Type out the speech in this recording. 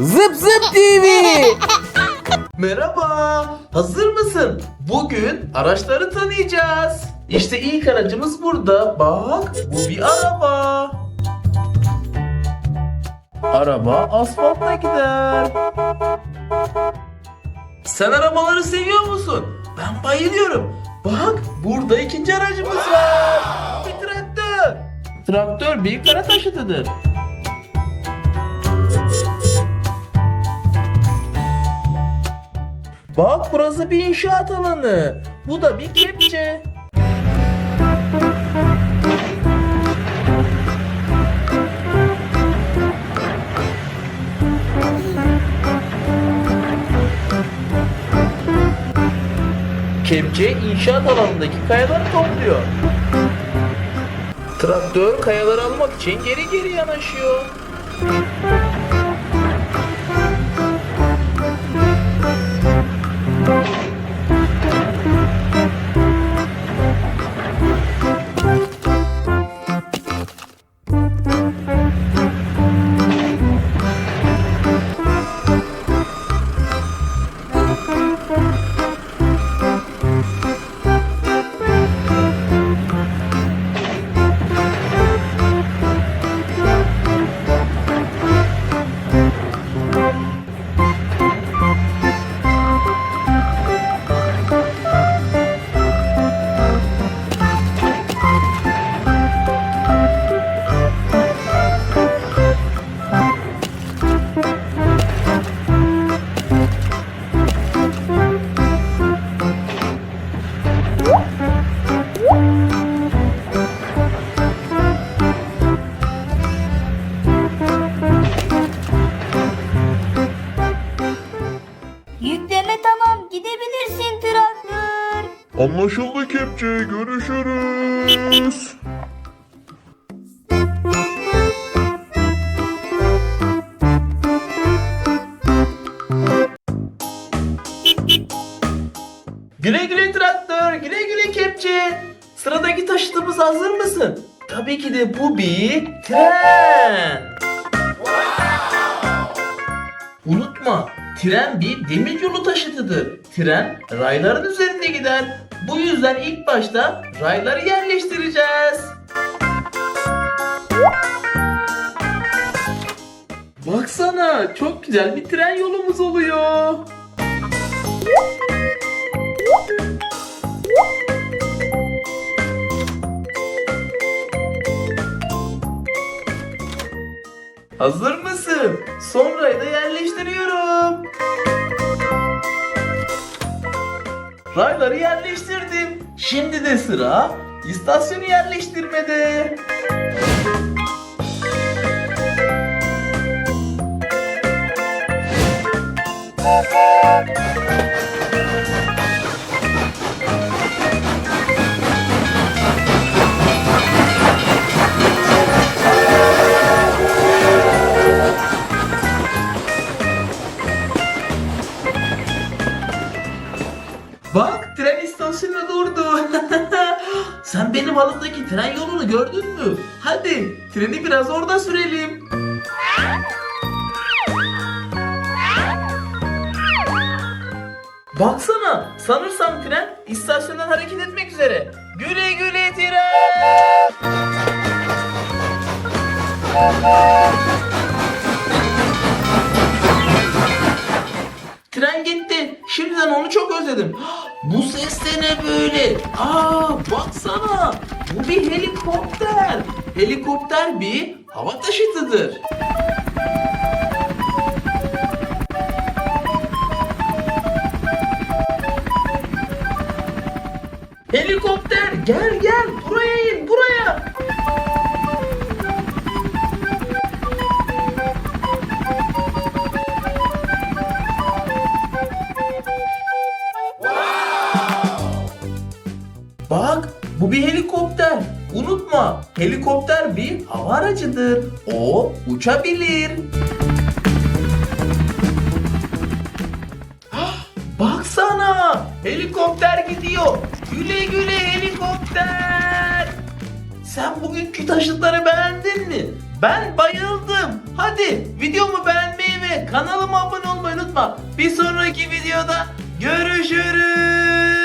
Zıp Zıp TV. Merhaba, hazır mısın? Bugün araçları tanıyacağız. İşte ilk aracımız burada. Bak, bu bir araba. Araba asfaltta gider. Sen arabaları seviyor musun? Ben bayılıyorum. Bak, burada ikinci aracımız var. Bir traktör. Traktör bir kara taşıtıdır. Bak burası bir inşaat alanı. Bu da bir kepçe. Kepçe inşaat alanındaki kayaları topluyor. Traktör kayaları almak için geri geri yanaşıyor. Yükleme tamam gidebilirsin traktör. Anlaşıldı kepçe. Görüşürüz. Güle güle traktör, güle güle kepçe. Sıradaki taşıtımız hazır mısın? Tabii ki de bu bir tren. Unutma, tren bir demiryolu taşıtıdır. Tren rayların üzerinde gider. Bu yüzden ilk başta rayları yerleştireceğiz. Baksana, çok güzel bir tren yolumuz oluyor. Hazır? Sonrayı da yerleştiriyorum. Rayları yerleştirdim. Şimdi de sıra istasyonu yerleştirmede. Sen benim halımdaki tren yolunu gördün mü? Hadi treni biraz orada sürelim. Baksana sanırsam tren istasyondan hareket etmek üzere. Güle güle tren. Tren gitti. Şimdiden onu çok özledim. Bu ses de ne böyle? Aa. Bu bir helikopter. Helikopter bir hava taşıtıdır. Helikopter gel gel buraya in buraya. Bak bu bir helikopter. Unutma helikopter bir hava aracıdır. O uçabilir. Ah, Baksana helikopter gidiyor. Güle güle helikopter. Sen bugünkü taşıtları beğendin mi? Ben bayıldım. Hadi videomu beğenmeyi ve ve kanalıma abone olmayı unutma. Bir sonraki videoda görüşürüz.